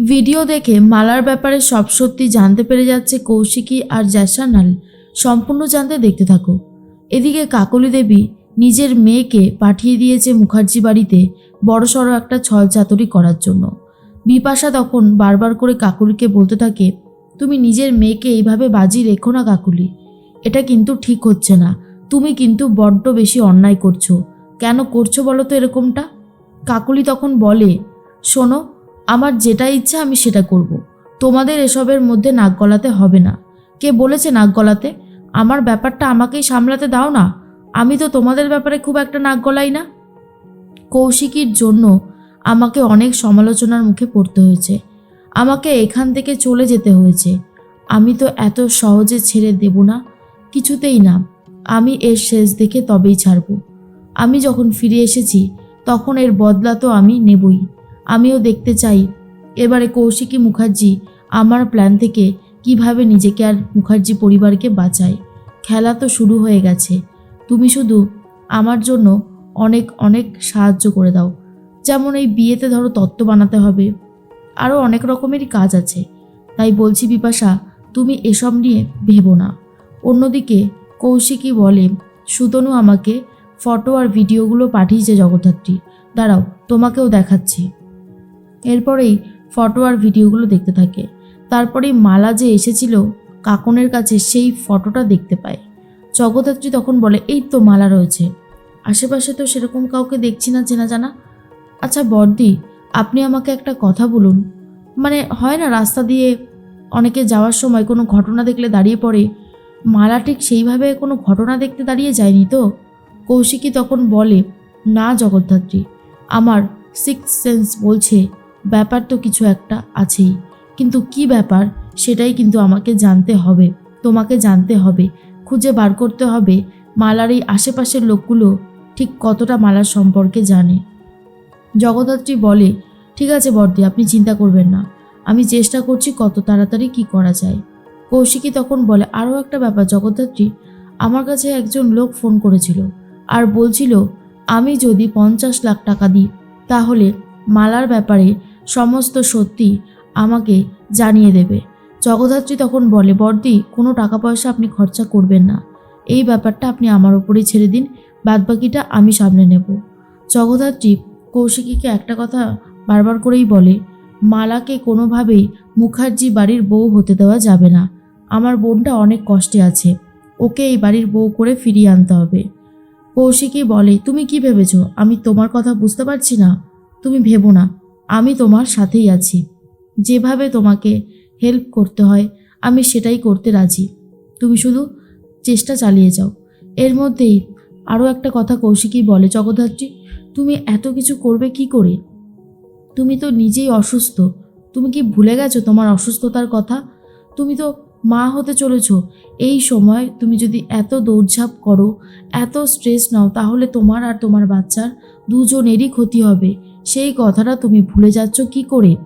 Video দেখে মালার ব্যাপারে সব সত্যি জানতে পেরে যাচ্ছে কৌশিকী আর জ্যাসানাল সম্পূর্ণ জানতে দেখতে থাকো। এদিকে কাকলি দেবী নিজের মেয়েকে পাঠিয়ে দিয়েছে মুখার্জি বাড়িতে বড়সড় একটা ছল চাতুরি করার জন্য। বিপাশা তখন বারবার করে কাকুলিকে বলতে থাকে, তুমি নিজের মেয়েকে এইভাবে বাজি রেখো না কাকুলি। এটা কিন্তু ঠিক হচ্ছে না। তুমি কিন্তু বড্ড বেশি অন্যায় করছ। কেন করছ বলো তো এরকমটা? কাকুলি তখন বলে, শোনো আমার যেটা ইচ্ছা আমি সেটা করব। তোমাদের এসবের মধ্যে নাক গলাতে হবে না। কে বলেছে নাক গলাতে? আমার ব্যাপারটা আমাকেই সামলাতে দাও না। আমি তো তোমাদের ব্যাপারে খুব একটা নাক গলাই না। কৌশিকীর জন্য আমাকে অনেক সমালোচনার মুখে পড়তে হয়েছে। আমাকে এখান থেকে চলে যেতে হয়েছে। আমি তো এত সহজে ছেড়ে দেব না। কিছুতেই না। আমি এর শেষ দেখে তবেই ছাড়ব। আমি যখন ফিরে এসেছি, তখন এর বদলা তো আমি নেবই। আমিও দেখতে চাই। এবারে কৌশিকী মুখার্জি, আমার প্ল্যান থেকে কীভাবে নিজেকে আর মুখার্জি পরিবারকে বাঁচায়? খেলা তো শুরু হয়ে গেছে। তুমি শুধু আমার জন্য অনেক অনেক সাহায্য করে দাও। যেমন এই বিয়েতে ধরো তত্ত্ব বানাতে হবে। আরও অনেক রকমেরই কাজ আছে। তাই বলছি বিপাশা, তুমি এসব নিয়ে ভেবো না। অন্যদিকে কৌশিকী বলে, সুতনু আমাকে ফটো আর ভিডিওগুলো পাঠিয়েছে জগদ্ধাত্রী। দাঁড়াও, তোমাকেও দেখাচ্ছি। এরপরেই ফটো আর ভিডিওগুলো দেখতে থাকে। তারপরেই মালা যে এসেছিল কাকনের কাছে সেই ফটোটা দেখতে পায়। জগদ্ধাত্রী তখন বলে, এই তো মালা রয়েছে। আশেপাশে তো সেরকম কাউকে দেখছি না, চেনা জানা। আচ্ছা বর্দি, আপনি আমাকে একটা কথা বলুন। মানে হয় না রাস্তা দিয়ে অনেকে যাওয়ার সময় কোনো ঘটনা দেখলে দাঁড়িয়ে পড়ে? মালা ঠিক সেইভাবে কোনো ঘটনা দেখতে দাঁড়িয়ে যায়নি তো? কৌশিকী তখন বলে, না জগদ্ধাত্রী, আমার সিক্স সেন্স বলছে ব্যাপার তো কিছু একটা আছেই। কিন্তু কি ব্যাপার, সেটাই কিন্তু আমাকে জানতে হবে, তোমাকে জানতে হবে। খুঁজে বার করতে হবে, মালার এই আশেপাশের লোকগুলো ঠিক কতটা মালার সম্পর্কে জানে। জগদ্ধাত্রী বলে, ঠিক আছে বর্দি, আপনি চিন্তা করবেন না। আমি চেষ্টা করছি কত তাড়াতাড়ি কি করা যায়। কৌশিকী তখন বলে, আরও একটা ব্যাপার, জগদ্ধাত্রী, আমার কাছে একজন লোক ফোন করেছিল আর বলছিল, আমি যদি পঞ্চাশ লাখ টাকা দিই, তাহলে মালার ব্যাপারে সমস্ত সত্যি আমাকে জানিয়ে দেবে। জগদ্ধাত্রী তখন বলে বর্দি কোনো টাকা পয়সা আপনি খরচা করবেন না। এই ব্যাপারটা আপনি আমার ওপরেই ছেড়ে দিন, বাদবাকিটা আমি সামনে নেব। জগদ্ধাত্রী কৌশিকীকে একটা কথা বারবার করেই বলে, মালাকে কোনোভাবেই মুখার্জি বাড়ির বউ হতে দেওয়া যাবে না। আমার বোনটা অনেক কষ্টে আছে, ওকে এই বাড়ির বউ করে ফিরিয়ে আনতে হবে। কৌশিকী বলে, তুমি কি ভেবেছো? আমি তোমার কথা বুঝতে পারছি না। তুমি ভেবো না। আমি তোমার সাথেই আছি। যেভাবে তোমাকে হেল্প করতে হয়, আমি সেটাই করতে রাজি। তুমি শুধু চেষ্টা চালিয়ে যাও। এর মধ্যেই আরও একটা কথা কৌশিকী বলে, জগদ্ধাত্রী, তুমি এত কিছু করবে কি করে? তুমি তো নিজেই অসুস্থ। তুমি কি ভুলে গেছো তোমার অসুস্থতার কথা? তুমি তো মা হতে চলেছ। এই সময় তুমি যদি এত দৌড়ঝাঁপ করো, এত স্ট্রেস নাও, তাহলে তোমার আর তোমার বাচ্চার দুজনেরই ক্ষতি হবে। সেই কথাটা তুমি ভুলে যাচ্ছ কি করে?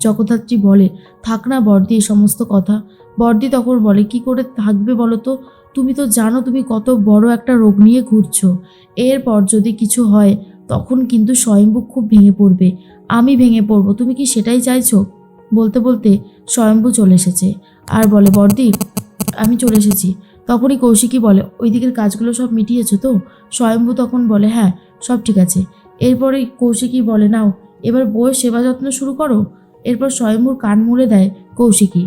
জগদ্ধাত্রী বলে, থাক না বর্দি, এই সমস্ত কথা। বর্দি তখন বলে, কি করে থাকবে বলো তো? তুমি তো জানো তুমি কত বড় একটা রোগ নিয়ে ঘুরছো। এরপর যদি কিছু হয়, তখন কিন্তু স্বয়ম্ভু খুব ভেঙে পড়বে। আমি ভেঙে পড়ব, তুমি কি সেটাই চাইছো? বলতে বলতে স্বয়ম্ভু চলে এসেছে। আর বলে, বর্দি, আমি চলে এসেছি। তখনই কৌশিকী বলে, ওই দিকের কাজগুলো সব মিটিয়েছো তো? স্বয়ম্ভু তখন বলে হ্যাঁ সব ঠিক আছে। এরপরে কৌশিকী বলে, নাও, এবার বইয়ের সেবা যত্ন শুরু করো। এরপর স্বয়ম্ভুর কান মুড়ে দেয় কৌশিকী।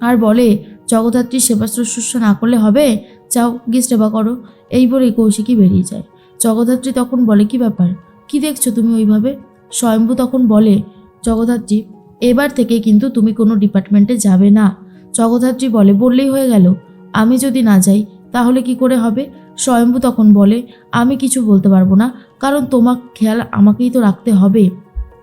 আর বলে, জগদ্ধাত্রীর সেবা শুশ্রূষা না করলে হবে? যাও, গিয়ে সেবা করো। এই বলেই কৌশিকী বেরিয়ে যায়। জগদ্ধাত্রী তখন বলে, কি ব্যাপার? কি দেখছ তুমি ওইভাবে? স্বয়ম্ভু তখন বলে, জগদ্ধাত্রী, এবার থেকে কিন্তু তুমি কোনো ডিপার্টমেন্টে যাবে না। জগদ্ধাত্রী বলে, বললেই হয়ে গেল। আমি যদি না যাই, তাহলে কি করে হবে? স্বয়ম্ভু তখন বলে, আমি কিছু বলতে পারব না, কারণ তোমার খেয়াল আমাকেই তো রাখতে হবে।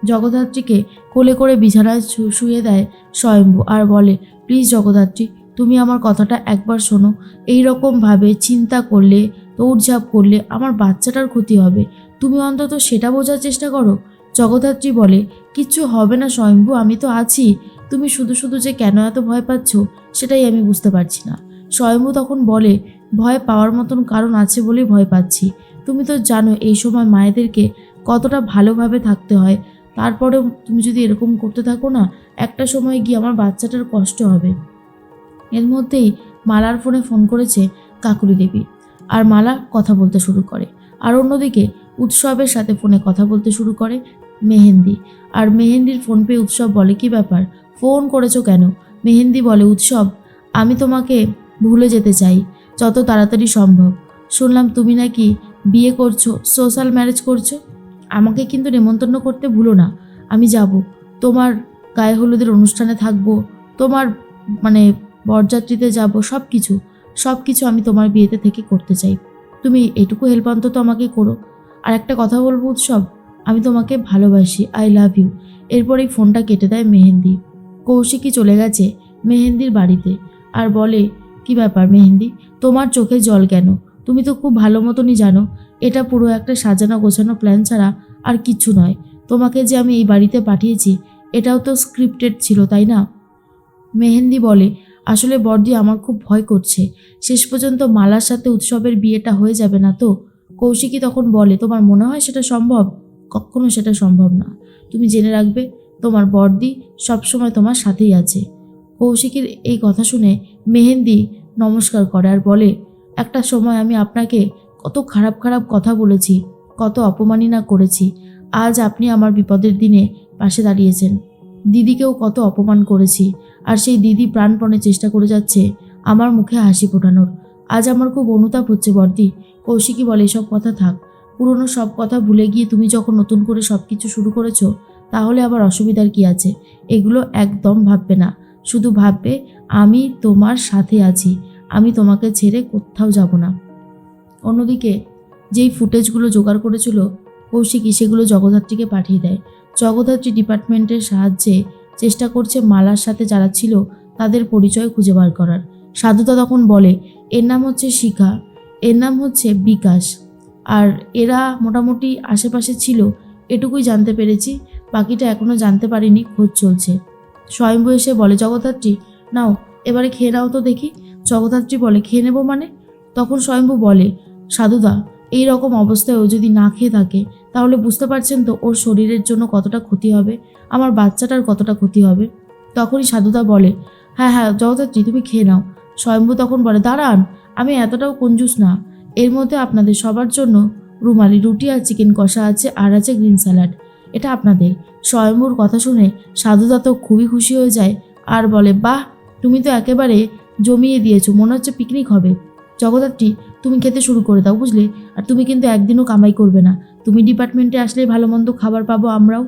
জগদ্ধাত্রীকে কোলে করে বিছানায় শুয়ে দেয় স্বয়ম্ভু আর বলে, প্লিজ জগদ্ধাত্রী, তুমি আমার কথাটা একবার শোনো। এই রকমভাবে চিন্তা করলে, দৌড়ঝাঁপ করলে আমার বাচ্চাটার ক্ষতি হবে। তুমি অন্তত সেটা বোঝার চেষ্টা করো। জগদ্ধাত্রী বলে, কিচ্ছু হবে না স্বয়ম্ভু, আমি তো আছি। তুমি শুধু শুধু যে কেন এত ভয় পাচ্ছ, সেটাই আমি বুঝতে পারছি না। স্বয়ম্ভু তখন বলে, ভয় পাওয়ার মতন কারণ আছে বলেই ভয় পাচ্ছি। তুমি তো জানো এই সময় মায়েদেরকে কতটা ভালোভাবে থাকতে হয়। তারপরেও তুমি যদি এরকম করতে থাকো না, একটা সময় গিয়ে আমার বাচ্চাটার কষ্ট হবে এর মধ্যেই মালার ফোনে ফোন করেছে কাকুলি দেবী আর মালা কথা বলতে শুরু করে। আর অন্যদিকে উৎসবের সাথে ফোনে কথা বলতে শুরু করে মেহেন্দি। আর মেহেন্দির ফোন পেয়ে উৎসব বলে, কি ব্যাপার? ফোন করেছ কেন? মেহেন্দি বলে, উৎসব, আমি তোমাকে ভুলে যেতে চাই, যত তাড়াতাড়ি সম্ভব। শুনলাম তুমি নাকি বিয়ে করছ, সোশ্যাল ম্যারেজ করছ। আমাকে কিন্তু নেমন্তন্ন করতে ভুলো না। আমি যাব। তোমার গায়ে হলুদের অনুষ্ঠানে থাকব, তোমার মানে বরযাত্রীতে যাব সব কিছু সব কিছু আমি তোমার বিয়েতে থেকে করতে চাই। তুমি এটুকু হেল্প অন্তত আমাকে করো। আর একটা কথা বলব উৎসব, আমি তোমাকে ভালোবাসি আই লাভ ইউ এরপরেই ফোনটা কেটে দেয় মেহেন্দি। কৌশিকই চলে গেছে মেহেন্দির বাড়িতে। আর বলে কি ব্যাপার মেহেন্দি? তোমার চোখে জল কেন? তুমি তো খুব ভালো মতনই জানো, এটা পুরো একটা সাজানো গোছানো প্ল্যান ছাড়া আর কিচ্ছু নয়। তোমাকে যে আমি এই বাড়িতে পাঠিয়েছি, এটাও তো স্ক্রিপ্টেড ছিল, তাই না? মেহেন্দি বলে, আসলে বর্দি আমার খুব ভয় করছে। শেষ পর্যন্ত মালার সাথে উৎসবের বিয়েটা হয়ে যাবে না তো? কৌশিকী তখন বলে, তোমার মনে হয় সেটা সম্ভব? কখনো সেটা সম্ভব না। তুমি জেনে রাখবে, তোমার বর্দি সবসময় তোমার সাথেই আছে। কৌশিকীর এই কথা শুনে মেহেন্দি নমস্কার করে আর বলে, একটা সময় আমি আপনাকে কত খারাপ খারাপ কথা বলেছি, কত অপমাননা করেছি। আজ আপনি আমার বিপদের দিনে পাশে দাঁড়িয়েছেন। দিদিকেও কত অপমান করেছি, আর সেই দিদি প্রাণপণে চেষ্টা করে যাচ্ছে আমার মুখে হাসি ফোটানোর। আজ আমার খুব অনুতাপ হচ্ছে বর্দি। কৌশিকী বলে, এসব কথা থাক। পুরনো সব কথা ভুলে গিয়ে তুমি যখন নতুন করে সব কিছু শুরু করেছ, তাহলে আবার অসুবিধার কি আছে? এগুলো একদম ভাববে না। শুধু ভাববে, আমি তোমার সাথে আছি, আমি তোমাকে ছেড়ে কোথাও যাব না। অন্যদিকে যেই ফুটেজগুলো জোগাড় করেছিল, কৌশিকী সেগুলো জগদ্ধাত্রীকে পাঠিয়ে দেয়। জগদ্ধাত্রী ডিপার্টমেন্টের সাহায্যে চেষ্টা করছে মালার সাথে যারা ছিল তাদের পরিচয় খুঁজে বার করার। সাধুতা তখন বলে, এর নাম হচ্ছে শিখা, এর নাম হচ্ছে বিকাশ, আর এরা মোটামুটি আশেপাশে ছিল, এটুকুই জানতে পেরেছি, বাকিটা এখনও জানতে পারিনি, খোঁজ চলছে। স্বয়ম্ভু এসে বলে, জগদ্ধাত্রী, নাও, এবারে খেয়ে নাও তো দেখি। জগদ্ধাত্রী বলে, খেয়ে নেব মানে? তখন স্বয়ম্ভু বলে, সাধুদা, এই রকম অবস্থায় ও যদি না খেয়ে থাকে, তাহলে বুঝতে পারছেন তো ওর শরীরের জন্য কতটা ক্ষতি হবে? আমার বাচ্চাটার কতটা ক্ষতি হবে? তখনই সাধুদা বলে হ্যাঁ হ্যাঁ জগদ্ধাত্রী, তুমি খেয়ে নাও। স্বয়ম্ভু তখন বলে, দাঁড়ান, আমি এতটাও কঞ্জুস না। এর মধ্যে আপনাদের সবার জন্য রুমালি রুটি আর চিকেন কষা আছে, আর আছে গ্রিন স্যালাড। এটা আপনাদের। স্বয়ম্ভুর কথা শুনে সাধুদা তো খুবই খুশি হয়ে যায় আর বলে, বাহ, তুমি তো একেবারে জমিয়ে দিয়েছ, মনে হচ্ছে পিকনিক হবে। জগদ্ধাত্রী, তুমি খেতে শুরু করে দাও, বুঝলে? আর তুমি কিন্তু একদিনও কামাই করবে না। তুমি ডিপার্টমেন্টে আসলেই ভালো মন্দ খাবার পাবো আমরাও?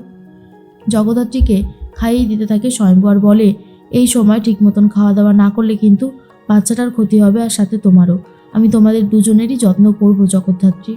জগদ্ধাত্রীকে খাইয়ে দিতে থাকে স্বয়ম্ভু আর বলে, এই সময় ঠিক মতন খাওয়া দাওয়া না করলে কিন্তু বাচ্চাটার ক্ষতি হবে আর সাথে তোমারও। আমি তোমাদের দুজনেরই যত্ন করব, জগদ্ধাত্রী।